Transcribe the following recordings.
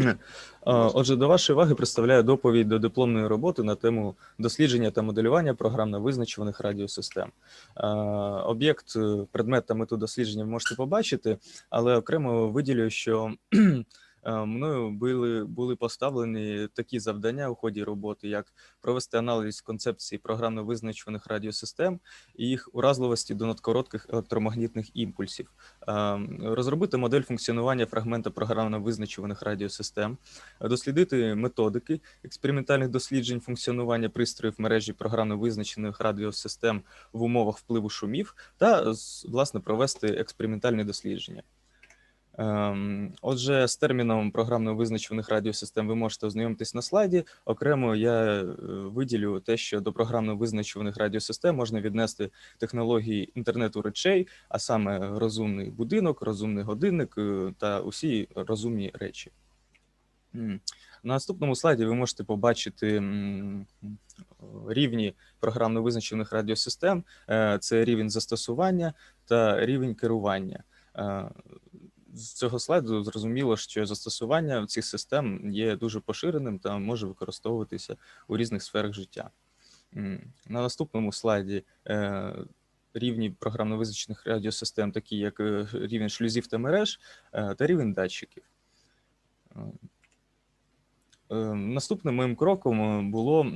Е, Отже, до вашої уваги представляю доповідь до дипломної роботи на тему дослідження та моделювання програмно визначуваних радіосистем. Е, Об'єкт, е, предмет та мету дослідження ви можете побачити, але окремо виділю, що мною були, були поставлені такі завдання у ході роботи, як провести аналіз концепції програмно визначуваних радіосистем і їх уразливості до надкоротких електромагнітних імпульсів, е, розробити модель функціонування фрагмента програмно визначуваних радіосистем, дослідити методики експериментальних досліджень функціонування пристроїв мережі програмно визначених радіосистем в умовах впливу шумів та власне провести експериментальні дослідження. Ем, Отже, з терміном програмно визначених радіосистем ви можете ознайомитись на слайді. Окремо я е, виділю те, що до програмно визначених радіосистем можна віднести технології інтернету речей, а саме розумний будинок, розумний годинник е, та усі розумні речі. На наступному слайді ви можете побачити рівні програмно визначених радіосистем. Е, Це рівень застосування та рівень керування. З цього слайду зрозуміло, що застосування цих систем є дуже поширеним та може використовуватися у різних сферах життя. На наступному слайді е, рівні програмно визначених радіосистем, такі як е, рівень шлюзів та мереж е, та рівень датчиків. Наступним моїм кроком було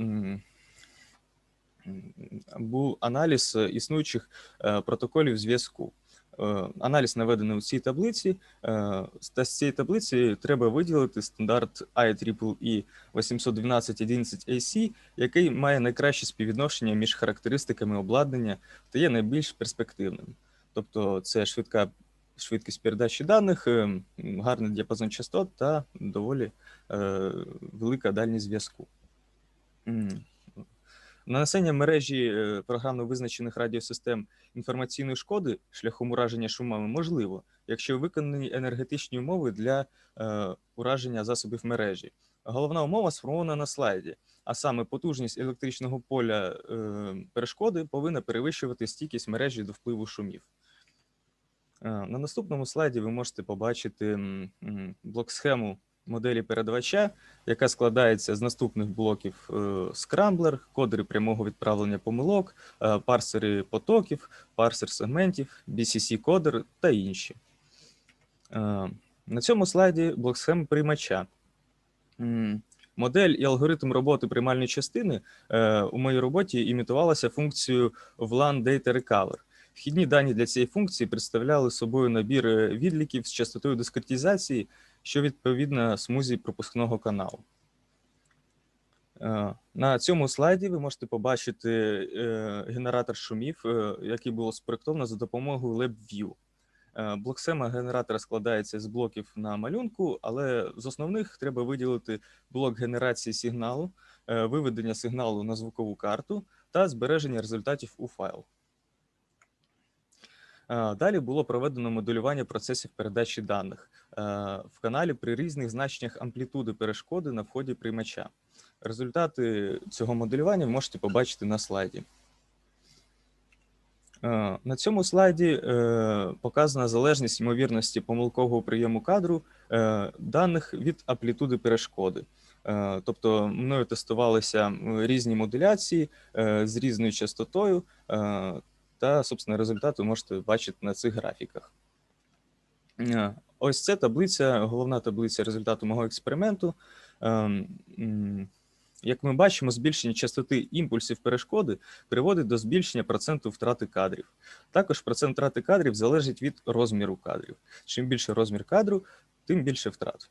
був аналіз існуючих протоколів зв'язку. Е, Аналіз наведений у цій таблиці. е, Та з цієї таблиці треба виділити стандарт IEEE 812.11ac, який має найкраще співвідношення між характеристиками обладнання та є найбільш перспективним. Тобто, це швидка швидкість передачі даних, е, гарний діапазон частот та доволі велика дальність зв'язку. Нанесення мережі е, програмно визначених радіосистем інформаційної шкоди шляхом ураження шумами можливо, якщо виконані енергетичні умови для е, ураження засобів мережі. Головна умова сформована на слайді, а саме потужність електричного поля е, перешкоди повинна перевищувати стійкість мережі до впливу шумів. Е, На наступному слайді ви можете побачити м, блок-схему моделі передавача, яка складається з наступних блоків: скрамблер, кодери прямого відправлення помилок, е, парсери потоків, парсер сегментів, BCC-кодер та інші. Е, На цьому слайді блок схеми приймача. Модель і алгоритм роботи приймальної частини е, у моїй роботі імітувалася функцією VLAN Data Recover. Вхідні дані для цієї функції представляли собою набір е, відліків з частотою дискретизації, що відповідна смузі пропускного каналу. Е, На цьому слайді ви можете побачити е, генератор шумів, який було спроектовано за допомогою LabVIEW. Блок-схема генератора складається з блоків на малюнку, але з основних треба виділити блок генерації сигналу, виведення сигналу на звукову карту та збереження результатів у файл. Е, Далі було проведено моделювання процесів передачі даних е, в каналі при різних значеннях амплітуди перешкоди на вході приймача. Результати цього моделювання ви можете побачити на слайді. Е, На цьому слайді показана залежність ймовірності помилкового прийому кадру даних від амплітуди перешкоди. Тобто мною тестувалися різні модуляції з різною частотою, та, собственно, результат ви можете бачити на цих графіках. Е, Ось це таблиця, головна таблиця результату мого експерименту. Ем, Як ми бачимо, збільшення частоти імпульсів перешкоди приводить до збільшення проценту втрати кадрів. Також процент втрати кадрів залежить від розміру кадрів. Чим більше розмір кадру, тим більше втрат.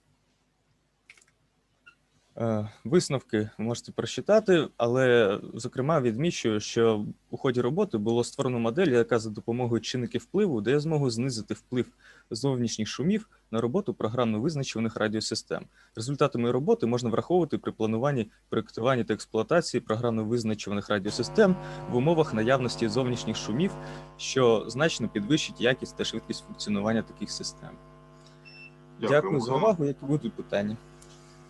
Е, Висновки можете прочитати, але зокрема відмічую, що у ході роботи було створено модель, яка за допомогою чинників впливу дає змогу знизити вплив зовнішніх шумів на роботу програмно визначених радіосистем. Результатами роботи можна враховувати при плануванні, проєктуванні та експлуатації програмно визначених радіосистем в умовах наявності зовнішніх шумів, що значно підвищить якість та швидкість функціонування таких систем. Дякую, за вам. увагу. Які будуть питання?